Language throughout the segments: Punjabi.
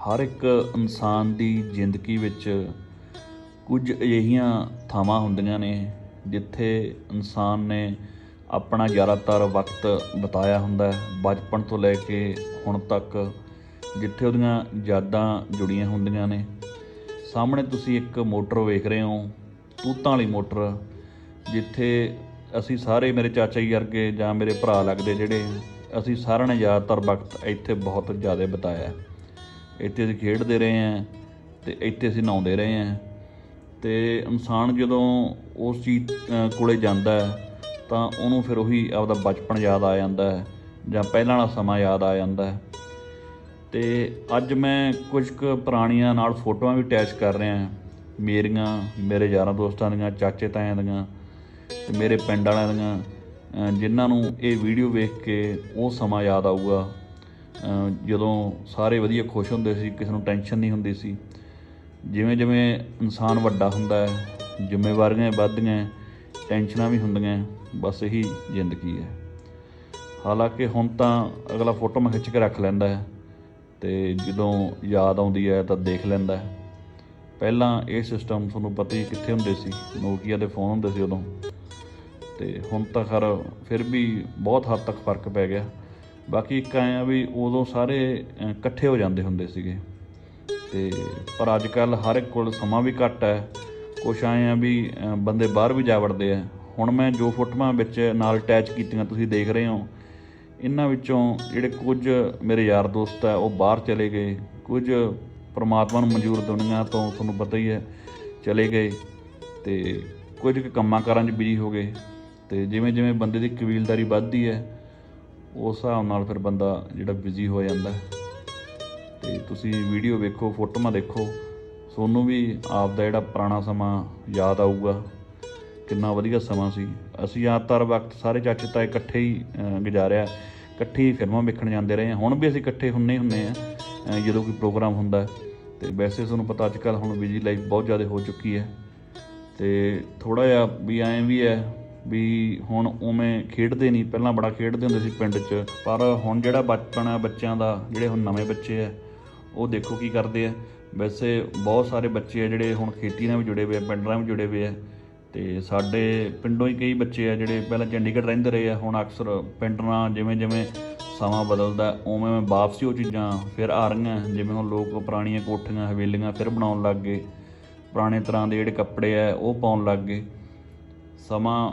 ਹਰ ਇੱਕ ਇਨਸਾਨ ਦੀ ਜ਼ਿੰਦਗੀ ਵਿੱਚ ਕੁਝ ਅਜਿਹੀਆਂ ਥਾਵਾਂ ਹੁੰਦੀਆਂ ਨੇ ਜਿੱਥੇ ਇਨਸਾਨ ਨੇ ਆਪਣਾ ਜ਼ਿਆਦਾਤਰ ਵਕਤ ਬਿਤਾਇਆ ਹੁੰਦਾ ਹੈ। ਬਚਪਨ ਤੋਂ ਲੈ ਕੇ ਹੁਣ ਤੱਕ ਜਿੱਥੇ ਉਹਦੀਆਂ ਯਾਦਾਂ ਜੁੜੀਆਂ ਹੁੰਦੀਆਂ ਨੇ। ਸਾਹਮਣੇ ਤੁਸੀਂ ਇੱਕ ਮੋਟਰ ਵੇਖ ਰਹੇ ਹੋ, ਤੂਤਾਂ ਵਾਲੀ ਮੋਟਰ, ਜਿੱਥੇ ਅਸੀਂ ਸਾਰੇ ਮੇਰੇ ਚਾਚਾ ਜੀ ਵਰਗੇ ਜਾਂ ਮੇਰੇ ਭਰਾ ਲੱਗਦੇ ਜਿਹੜੇ, ਅਸੀਂ ਸਾਰਿਆਂ ਨੇ ਜ਼ਿਆਦਾਤਰ ਵਕਤ ਇੱਥੇ ਬਹੁਤ ਜ਼ਿਆਦਾ ਬਿਤਾਇਆ ਇੱਥੇ ਅਸੀਂ ਖੇਡਦੇ ਰਹੇ ਹਾਂ ਤੇ ਇੱਥੇ ਅਸੀਂ ਨਹਾਉਂਦੇ ਰਹੇ ਹਾਂ। ਤੇ ਇਨਸਾਨ ਜਦੋਂ ਉਸ ਚੀਜ਼ ਅ, ਕੋਲੇ ਜਾਂਦਾ ਹੈ ਤਾਂ ਉਹਨੂੰ ਫਿਰ ਉਹੀ ਆਪਦਾ ਬਚਪਨ ਯਾਦ ਆ ਜਾਂਦਾ ਹੈ ਜਾਂ ਪਹਿਲਾਂ ਵਾਲਾ ਸਮਾਂ ਯਾਦ ਆ ਜਾਂਦਾ ਹੈ। ਤੇ ਅੱਜ ਮੈਂ ਕੁਝ ਕੁ ਪੁਰਾਣੀਆਂ ਨਾਲ ਫੋਟੋਆਂ ਵੀ ਅਟੈਚ ਕਰ ਰਿਹਾ ਮੇਰੀਆਂ ਮੇਰੇ ਯਾਰਾਂ ਦੋਸਤਾਂ ਦੀਆਂ ਚਾਚੇ ਤਾਇਆਂ ਦੀਆਂ ਤੇ ਮੇਰੇ ਪਿੰਡ ਵਾਲਿਆਂ ਦੀਆਂ ਜਿਨ੍ਹਾਂ ਨੂੰ ਇਹ ਵੀਡੀਓ ਵੇਖ ਕੇ ਉਹ ਸਮਾਂ ਯਾਦ ਆਊਗਾ ਜਦੋਂ ਸਾਰੇ ਵਧੀਆ ਖੁਸ਼ ਹੁੰਦੇ ਸੀ, ਕਿਸੇ ਨੂੰ ਟੈਨਸ਼ਨ ਨਹੀਂ ਹੁੰਦੀ ਸੀ। ਜਿਵੇਂ ਜਿਵੇਂ ਇਨਸਾਨ ਵੱਡਾ ਹੁੰਦਾ ਹੈ, ਜ਼ਿੰਮੇਵਾਰੀਆਂ ਵੱਧਦੀਆਂ ਟੈਨਸ਼ਨਾਂ ਵੀ ਹੁੰਦੀਆਂ ਬਸ ਇਹੀ ਜ਼ਿੰਦਗੀ ਹੈ। ਹਾਲਾਂਕਿ ਹੁਣ ਤਾਂ ਅਗਲਾ ਫੋਟੋ ਮੈਂ ਖਿੱਚ ਕੇ ਰੱਖ ਲੈਂਦਾ ਹੈ ਤੇ ਜਦੋਂ ਯਾਦ ਆਉਂਦੀ ਹੈ ਤਾਂ ਦੇਖ ਲੈਂਦਾ ਹੈ। ਪਹਿਲਾਂ ਇਹ ਸਿਸਟਮ ਤੁਹਾਨੂੰ ਪਤਾ ਹੀ ਕਿੱਥੇ ਹੁੰਦੇ ਸੀ ਨੋਕੀਆ ਦੇ ਫੋਨ ਹੁੰਦੇ ਸੀ ਉਦੋਂ। ਤੇ ਹੁਣ ਤਾਂ ਖਰ ਫਿਰ ਵੀ ਬਹੁਤ ਹੱਦ ਤੱਕ ਫ਼ਰਕ ਪੈ ਗਿਆ। ਬਾਕੀ ਇੱਕ ਐਂ ਆ ਵੀ ਉਦੋਂ ਸਾਰੇ ਇਕੱਠੇ ਹੋ ਜਾਂਦੇ ਹੁੰਦੇ ਸੀਗੇ। ਤੇ ਪਰ ਅੱਜ ਕੱਲ ਹਰ ਇੱਕ ਕੋਲ ਸਮਾਂ ਵੀ ਘੱਟ ਹੈ। ਕੁਛ ਐਂ ਆ ਵੀ ਬੰਦੇ ਬਾਹਰ ਵੀ ਜਾ ਵੜਦੇ ਆ। ਹੁਣ ਮੈਂ ਜੋ ਫੋਟੋਆਂ ਵਿੱਚ ਨਾਲ ਅਟੈਚ ਕੀਤੀਆਂ ਤੁਸੀਂ ਦੇਖ ਰਹੇ ਹੋ, ਇਹਨਾਂ ਵਿੱਚੋਂ ਜਿਹੜੇ ਕੁਝ ਮੇਰੇ ਯਾਰ ਦੋਸਤ ਆ, ਉਹ ਬਾਹਰ ਚਲੇ ਗਏ। ਕੁਝ ਪ੍ਰਮਾਤਮਾ ਨੂੰ ਮਨਜ਼ੂਰ ਦੁਨੀਆ ਤੋਂ ਤੁਹਾਨੂੰ ਪਤਾ ਹੀ ਹੈ, ਚਲੇ ਗਏ। ਤੇ ਕੁਝ ਕੁ ਕੰਮਾਂ ਕਾਰਾਂ 'ਚ ਬਿਜ਼ੀ ਹੋ ਗਏ। ਤੇ ਜਿਵੇਂ ਜਿਵੇਂ ਬੰਦੇ ਦੀ ਕਬੀਲਦਾਰੀ ਵੱਧਦੀ ਹੈ ਉਸ ਹਿਸਾਬ ਨਾਲ ਫਿਰ ਬੰਦਾ ਜਿਹੜਾ ਬਿਜ਼ੀ ਹੋ ਜਾਂਦਾ ਹੈ। ਤੇ ਤੁਸੀਂ ਵੀਡੀਓ ਵੇਖੋ, ਫੋਟੋਆਂ ਦੇਖੋ, ਤੁਹਾਨੂੰ ਵੀ ਆਪ ਦਾ ਜਿਹੜਾ ਪੁਰਾਣਾ ਸਮਾਂ ਯਾਦ ਆਊਗਾ। ਕਿੰਨਾ ਵਧੀਆ ਸਮਾਂ ਸੀ। ਅਸੀਂ ਜ਼ਿਆਦਾਤਰ ਵਕਤ ਸਾਰੇ ਚਾਚੇ ਤਾਂ ਇਕੱਠੇ ਹੀ ਗੁਜ਼ਾਰਿਆ। ਇਕੱਠੇ ਹੀ ਫਿਲਮਾਂ ਵੇਖਣ ਜਾਂਦੇ ਰਹੇ ਹਾਂ। ਹੁਣ ਵੀ ਅਸੀਂ ਇਕੱਠੇ ਹੁੰਨੇ ਹੀ ਹੁੰਨੇ ਆ ਜਦੋਂ ਕੋਈ ਪ੍ਰੋਗਰਾਮ ਹੁੰਦਾ ਹੈ। ਤੇ ਵੈਸੇ ਤੁਹਾਨੂੰ ਪਤਾ ਅੱਜ ਕੱਲ ਹੁਣ ਬਿਜ਼ੀ ਲਾਈਫ ਬਹੁਤ ਜ਼ਿਆਦਾ ਹੋ ਚੁੱਕੀ ਹੈ। ਤੇ ਥੋੜਾ ਜਿਹਾ ਵੀ ਐਂ ਵੀ ਹੈ ਵੀ ਹੁਣ ਉਵੇਂ ਖੇਡਦੇ ਨਹੀਂ, ਪਹਿਲਾਂ ਬੜਾ ਖੇਡਦੇ ਹੁੰਦੇ ਸੀ ਪਿੰਡ 'ਚ, ਪਰ ਹੁਣ ਜਿਹੜਾ ਬਚਪਨ ਹੈ ਬੱਚਿਆਂ ਦਾ, ਜਿਹੜੇ ਹੁਣ ਨਵੇਂ ਬੱਚੇ ਆ, ਉਹ ਦੇਖੋ ਕੀ ਕਰਦੇ ਆ। ਵੈਸੇ ਬਹੁਤ ਸਾਰੇ ਬੱਚੇ ਆ ਜਿਹੜੇ ਹੁਣ ਖੇਤੀ ਨਾਲ ਵੀ ਜੁੜੇ ਹੋਏ ਆ, ਪਿੰਡ ਨਾਲ ਵੀ ਜੁੜੇ ਹੋਏ ਆ, ਤੇ ਸਾਡੇ ਪਿੰਡੋਂ ਹੀ ਕਈ ਬੱਚੇ ਆ ਜਿਹੜੇ ਪਹਿਲਾਂ ਚੰਡੀਗੜ੍ਹ ਰਹਿੰਦੇ ਰਹੇ ਆ, ਹੁਣ ਅਕਸਰ ਪਿੰਡ ਨਾਲ ਜਿਵੇਂ ਜਿਵੇਂ ਸਮਾਂ ਬਦਲਦਾ, ਉਵੇਂ ਉਵੇਂ ਵਾਪਸੀ ਉਹ ਚੀਜ਼ਾਂ ਫਿਰ ਆ ਰਹੀਆਂ, ਜਿਵੇਂ ਹੁਣ ਲੋਕ ਪੁਰਾਣੀਆਂ ਕੋਠੀਆਂ, ਹਵੇਲੀਆਂ ਫਿਰ ਬਣਾਉਣ ਲੱਗ ਗਏ, ਪੁਰਾਣੇ ਤਰ੍ਹਾਂ ਦੇ ਜਿਹੜੇ ਕੱਪੜੇ ਆ, ਉਹ ਪਾਉਣ ਲੱਗ ਗਏ। ਸਮਾਂ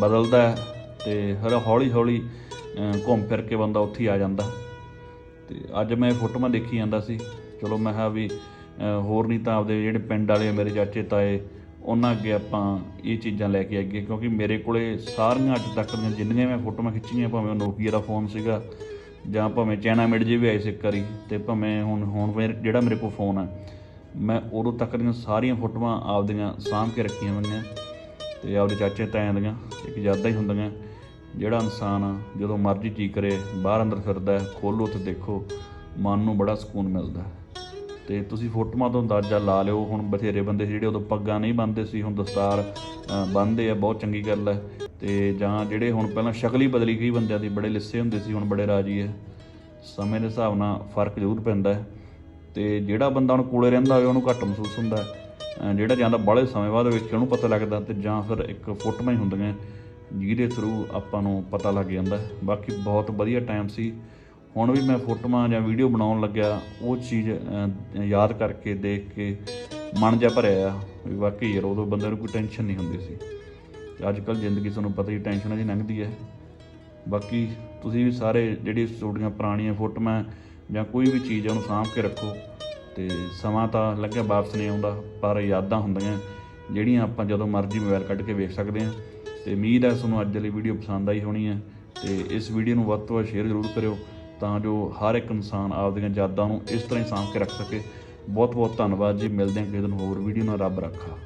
ਬਦਲਦਾ ਹੈ ਤੇ ਹਰ ਹੌਲੀ ਹੌਲੀ ਘੁੰਮ ਫਿਰ ਕੇ ਬੰਦਾ ਉੱਥੇ ਆ ਜਾਂਦਾ। ਤੇ ਅੱਜ ਮੈਂ ਇਹ ਫੋਟੋਆਂ ਦੇਖੀ ਜਾਂਦਾ ਸੀ। ਚਲੋ ਮੈਂ ਕਿਹਾ ਵੀ ਹੋਰ ਨਹੀਂ ਤਾਂ ਆਪਦੇ ਜਿਹੜੇ ਪਿੰਡ ਵਾਲੇ ਆ, ਮੇਰੇ ਚਾਚੇ ਤਾਏ ਉਹਨਾਂ ਅੱਗੇ ਆਪਾਂ ਇਹ ਚੀਜ਼ਾਂ ਲੈ ਕੇ ਆਈਏ। ਕਿਉਂਕਿ ਮੇਰੇ ਕੋਲੇ ਸਾਰੀਆਂ ਅੱਜ ਤੱਕ ਦੀਆਂ ਜਿੰਨੀਆਂ ਮੈਂ ਫੋਟੋਆਂ ਖਿੱਚੀਆਂ ਭਾਵੇਂ ਉਹ ਨੋਕੀਆ ਦਾ ਫੋਨ ਸੀਗਾ ਜਾਂ ਭਾਵੇਂ ਚੈਨਾ ਮਿਡ ਜੀ ਵੀ ਆਈ ਸੀ ਇੱਕ ਵਾਰੀ ਤੇ ਭਾਵੇਂ ਹੁਣ ਹੁਣ ਮੇਰੇ- ਜਿਹੜਾ ਮੇਰੇ ਕੋਲ ਫੋਨ ਆ ਮੈਂ ਉਦੋਂ ਤੱਕ ਦੀਆਂ ਸਾਰੀਆਂ ਫੋਟੋਆਂ ਆਪਦੀਆਂ ਸਾਂਭ ਕੇ ਰੱਖੀਆਂ ਹੋਈਆਂ। ਤੇ ਆਪਦੇ ਚਾਚੇ ਤਾਇਆਂ ਦੀਆਂ ਇੱਕ ਯਾਦਾਂ ਹੀ ਹੁੰਦੀਆਂ ਜਿਹੜਾ ਇਨਸਾਨ ਜਦੋਂ ਮਰਜ਼ੀ ਜੀ ਕਰੇ ਬਾਹਰ ਅੰਦਰ ਫਿਰਦਾ ਹੈ, ਖੋਲ੍ਹੋ ਤੇ ਦੇਖੋ ਮਨ ਨੂੰ ਬੜਾ ਸਕੂਨ ਮਿਲਦਾ ਹੈ। ਤੇ ਤੁਸੀਂ ਫੋਟੋਆਂ ਤੋਂ ਅੰਦਾਜ਼ਾ ਲਾ ਲਿਓ ਹੁਣ ਬਥੇਰੇ ਬੰਦੇ ਸੀ ਜਿਹੜੇ ਉਦੋਂ ਪੱਗਾਂ ਨਹੀਂ ਬੰਨਦੇ ਸੀ ਹੁਣ ਦਸਤਾਰ ਅ, ਬੰਨ੍ਹਦੇ ਆ ਬਹੁਤ ਚੰਗੀ ਗੱਲ ਹੈ ਤੇ ਜਾਂ ਜਿਹੜੇ ਹੁਣ ਪਹਿਲਾਂ ਸ਼ਕਲ ਹੀ ਬਦਲੀ ਗਈ ਬੰਦਿਆਂ ਦੀ ਬੜੇ ਲਿੱਸੇ ਹੁੰਦੇ ਸੀ ਹੁਣ ਬੜੇ ਰਾਜੀ ਹੈ ਸਮੇਂ ਦੇ ਹਿਸਾਬ ਨਾਲ ਫ਼ਰਕ ਜ਼ਰੂਰ ਪੈਂਦਾ ਹੈ ਤੇ ਜਿਹੜਾ ਬੰਦਾ ਹੁਣ ਕੋਲੇ ਰਹਿੰਦਾ ਹੋਵੇ ਉਹਨੂੰ ਘੱਟ ਮਹਿਸੂਸ ਹੁੰਦਾ ਹੈ। ਜਿਹੜਾ ਜਾਂਦਾ ਬਾਹਲੇ ਸਮੇਂ ਬਾਅਦ ਵਿੱਚ ਉਹਨੂੰ ਪਤਾ ਲੱਗਦਾ ਤੇ ਜਾਂ ਫਿਰ ਇੱਕ ਫੋਟੋਆਂ ਹੀ ਹੁੰਦੀਆਂ ਜਿਹਦੇ ਥਰੂ ਆਪਾਂ ਨੂੰ ਪਤਾ ਲੱਗ ਜਾਂਦਾ। ਬਾਕੀ ਬਹੁਤ ਵਧੀਆ ਟਾਈਮ ਸੀ। ਹੁਣ ਵੀ ਮੈਂ ਫੋਟੋਆਂ ਜਾਂ ਵੀਡੀਓ ਬਣਾਉਣ ਲੱਗਿਆ। ਉਹ ਚੀਜ਼ ਯਾਦ ਕਰਕੇ ਦੇਖ ਕੇ ਮਨ ਜਾ ਭਰਿਆ ਆ ਵੀ ਵਾਕਈ ਯਾਰ ਉਦੋਂ ਬੰਦੇ ਨੂੰ ਕੋਈ ਟੈਨਸ਼ਨ ਨਹੀਂ ਹੁੰਦੀ ਸੀ। ਅੱਜ ਕੱਲ ਜ਼ਿੰਦਗੀ ਤੁਹਾਨੂੰ ਪਤਾ ਹੀ ਟੈਨਸ਼ਨਾਂ ਦੀ ਲੰਘਦੀ ਹੈ ਬਾਕੀ ਤੁਸੀਂ ਵੀ ਸਾਰੇ ਜਿਹੜੀ ਤੁਹਾਡੀਆਂ ਪੁਰਾਣੀਆਂ ਫੋਟੋਆਂ ਜਾਂ ਕੋਈ ਵੀ ਚੀਜ਼ ਹੈ ਉਹਨੂੰ ਸਾਂਭ ਕੇ ਰੱਖੋ। ਤੇ ਸਮਾਂ ਤਾਂ ਲੱਗਿਆ ਵਾਪਸ ਨਹੀਂ ਆਉਂਦਾ, ਪਰ ਯਾਦਾਂ ਹੁੰਦੀਆਂ, ਜਿਹੜੀਆਂ ਆਪਾਂ ਜਦੋਂ ਮਰਜ਼ੀ ਮੋਬਾਈਲ ਕੱਢ ਕੇ ਵੇਖ ਸਕਦੇ ਹਾਂ। ਤੇ ਉਮੀਦ ਹੈ ਤੁਹਾਨੂੰ ਅੱਜ ਵਾਲੀ ਵੀਡੀਓ ਪਸੰਦ ਆਈ ਹੋਣੀ ਹੈ। ਤੇ ਇਸ ਵੀਡੀਓ ਨੂੰ ਵੱਧ ਤੋਂ ਵੱਧ ਸ਼ੇਅਰ ਜ਼ਰੂਰ ਕਰਿਓ, ਤਾਂ ਜੋ ਹਰ ਇੱਕ ਇਨਸਾਨ ਆਪਦੀਆਂ ਯਾਦਾਂ ਨੂੰ ਇਸ ਤਰ੍ਹਾਂ ਹੀ ਸਾਂਭ ਕੇ ਰੱਖ ਸਕੇ। ਬਹੁਤ ਬਹੁਤ ਧੰਨਵਾਦ ਜੀ, ਮਿਲਦੇ ਹਾਂ ਕਿਸੇ ਦਿਨ ਹੋਰ ਵੀਡੀਓ ਨਾਲ। ਰੱਬ ਰੱਖਾ।